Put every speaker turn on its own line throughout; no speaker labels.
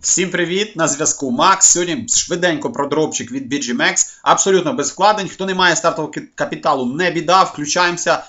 Всім привіт! На зв'язку Макс. Сьогодні швиденько про дропчик від BGMX. Абсолютно без вкладень. Хто не має стартового капіталу, не біда, включаємося.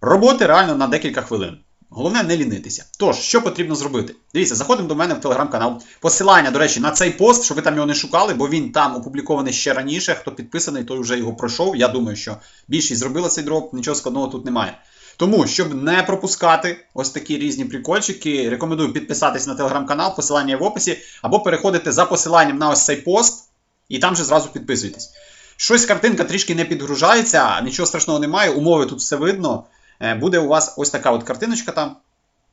Роботи реально на декілька хвилин. Головне не лінитися. Тож, що потрібно зробити? Дивіться, заходимо до мене в телеграм-канал. Посилання, до речі, на цей пост, щоб ви там його не шукали, бо він там опублікований ще раніше. Хто підписаний, той вже його пройшов. Я думаю, що більшість зробила цей дроп, нічого складного тут немає. Тому, щоб не пропускати ось такі різні прикольчики, рекомендую підписатись на телеграм-канал, посилання в описі, або переходити за посиланням на ось цей пост, і там же зразу підписуйтесь. Щось картинка трішки не підгружається, нічого страшного немає, умови тут все видно. Е, Буде у вас ось така от картиночка там,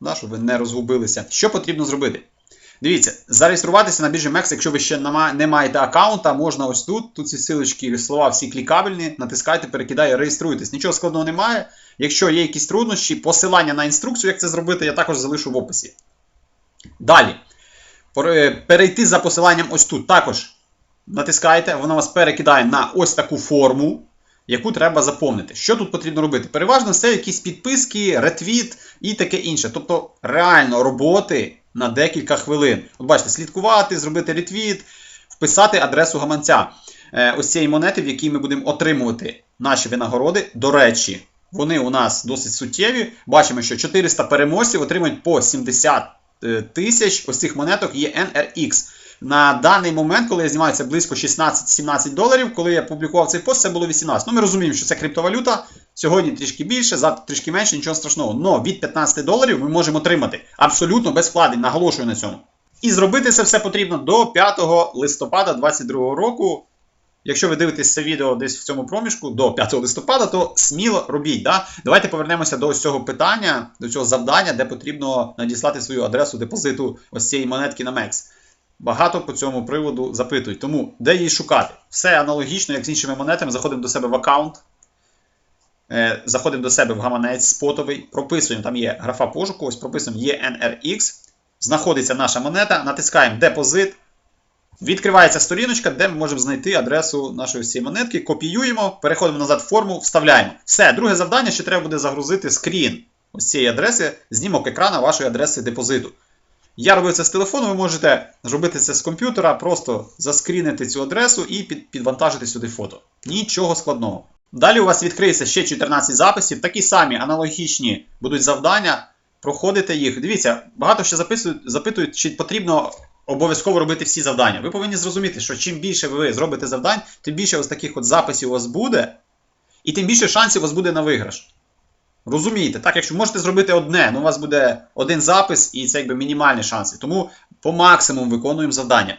да, щоб ви не розгубилися. Що потрібно зробити? Дивіться, зареєструватися на біржі MEX, якщо ви ще не маєте аккаунта, можна ось тут. Тут ці силочки, слова всі клікабельні. Натискайте, перекидає, реєструйтесь. Нічого складного немає. Якщо є якісь труднощі, посилання на інструкцію, як це зробити, я також залишу в описі. Далі. Перейти за посиланням ось тут. Також натискайте, воно вас перекидає на ось таку форму, яку треба заповнити. Що тут потрібно робити? Переважно це якісь підписки, ретвіт і таке інше. Тобто реально роботи на декілька хвилин. От бачите, слідкувати, зробити ретвіт, вписати адресу гаманця. Е, ось цієї монети, в якій ми будемо отримувати наші винагороди. До речі, вони у нас досить суттєві. Бачимо, що 400 переможців отримують по 70 е, тисяч. Ось цих монеток є NRX. На даний момент, коли я знімаю, це близько 16-17 доларів. Коли я публікував цей пост, це було 18. Ну, ми розуміємо, що це криптовалюта. Сьогодні трішки більше, завтра трішки менше, нічого страшного. Но від 15 доларів ми можемо отримати абсолютно без вкладень, наголошую на цьому. І зробити це все потрібно до 5 листопада 2022 року. Якщо ви дивитесь це відео десь в цьому проміжку до 5 листопада, то сміло робіть. Да? Давайте повернемося до ось цього питання, до цього завдання, де потрібно надіслати свою адресу депозиту ось цієї монетки на MEX. Багато по цьому приводу запитують. Тому де її шукати? Все аналогічно, як з іншими монетами. Заходимо до себе в аккаунт, заходимо до себе в гаманець спотовий, прописуємо, там є графа пошуку, ось прописуємо ENRX, знаходиться наша монета, натискаємо депозит. Відкривається сторіночка, де ми можемо знайти адресу нашої цієї монетки, копіюємо, переходимо назад в форму, вставляємо. Все, друге завдання, ще треба буде загрузити скрін ось цієї адреси, знімок екрана вашої адреси депозиту. Я робив це з телефону, ви можете зробити це з комп'ютера, просто заскрінити цю адресу і підвантажити сюди фото. Нічого складного. Далі у вас відкриється ще 14 записів, такі самі аналогічні будуть завдання. Проходите їх. Дивіться, багато ще записують, запитують, чи потрібно обов'язково робити всі завдання. Ви повинні зрозуміти, що чим більше ви зробите завдань, тим більше ось таких от записів у вас буде, і тим більше шансів у вас буде на виграш. Розумієте, так, якщо можете зробити одне, ну у вас буде один запис, і це якби мінімальні шанси. Тому по максимуму виконуємо завдання.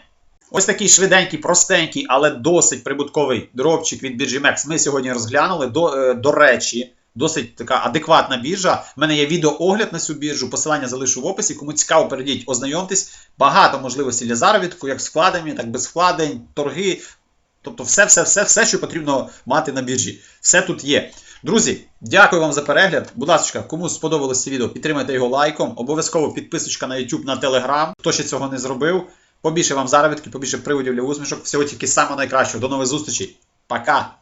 Ось такий швиденький, простенький, але досить прибутковий дропчик від біржі MEX ми сьогодні розглянули. До, е, до речі, досить така адекватна біржа. У мене є відеоогляд на цю біржу, посилання залишу в описі. Кому цікаво, перейдіть, ознайомтесь. Багато можливостей для заробітку, як з вкладами, так без вкладень, торги. Тобто все, все, що потрібно мати на біржі. Все тут є. Друзі, дякую вам за перегляд. Будь ласка, кому сподобалось це відео, підтримайте його лайком. Обов'язково підписочка на YouTube, на Telegram. Хто ще цього не зробив. Побільше вам заробітки, побільше приводів для усмішок. Всього тільки самого найкращого. До нових зустрічей. Пока!